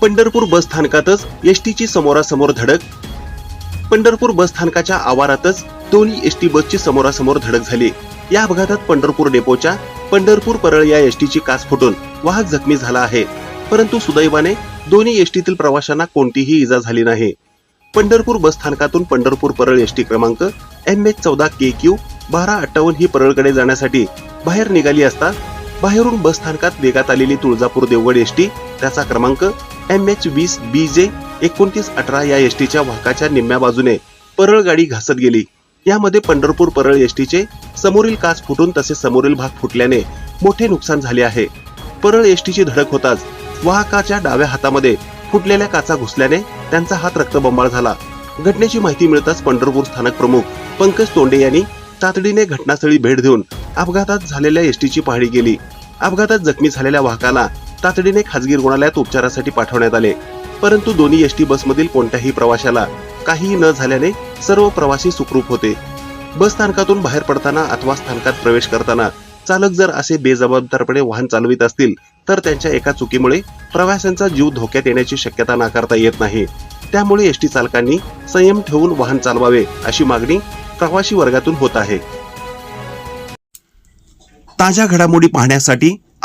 पंढरपूर बस स्थानकातच एसटीची समोरासमोर धडक. पंढरपूर बस स्थानकाच्या आवारातच दोन्ही एसटी बसची समोरासमोर धडक झाली. या अपघातात पंढरपूर डेपोच्या पंढरपूर परळ या एसटीची काच फुटून वाहक जखमी झाला आहे. परंतु सुदैवाने दोन्ही एसटीतील प्रवाशांना कोणतीही इजा झाली नाही. पंढरपूर बस स्थानकातून पंढरपूर परळ एसटी क्रमांक एम एच चौदा के क्यू बारा अठ्ठावन्न ही परळकडे जाण्यासाठी बाहेर निघाली असता बाहेरून बस स्थानकात वेगात आलेली तुळजापूर देवगड एसटी त्याचा क्रमांक एम एच वीस बी जे एकोणतीस अठरा या एसटीच्या वाहकाच्या निम्म्या बाजूने परळ गाडी घासत गेली. यामध्ये पंढरपूर परळ एसटीचे समोरील काच फुटून तसेच समोरील भाग फुटल्याने मोठे नुकसान झाले आहे. परळ एसटीची धडक होताच वाहकाच्या डाव्या हातामध्ये फुटलेल्या काचा घुसल्याने त्यांचा हात रक्तबंबाळ झाला. घटनेची माहिती मिळताच पंढरपूर स्थानक प्रमुख पंकज तोंडे यांनी तातडीने घटनास्थळी भेट देऊन अपघातात झालेल्या एसटीची पाहणी केली. अपघातात जखमी झालेल्या वाहकाला तातडीने खासगी रुग्णालयात उपचारासाठी पाठवण्यात आले. परंतु दोन्ही एसटी बसमधील कोणत्याही प्रवाशाला काहीही न झाल्याने सर्व प्रवासी सुखरूप होते. बस स्थानकातून बाहेर पडताना अथवा स्थानकात प्रवेश करताना चालक जर असे बेजबाबदारपणे वाहन चालवित असतील तर त्यांच्या एका चुकीमुळे प्रवाशांचा जीव धोक्यात येण्याची शक्यता नाकारता येत नाही. त्यामुळे एसटी चालकांनी संयम ठेवून वाहन चालवावे अशी मागणी प्रवासी वर्गातून होत आहे. ताज्या घडामोडी पाहण्यासाठी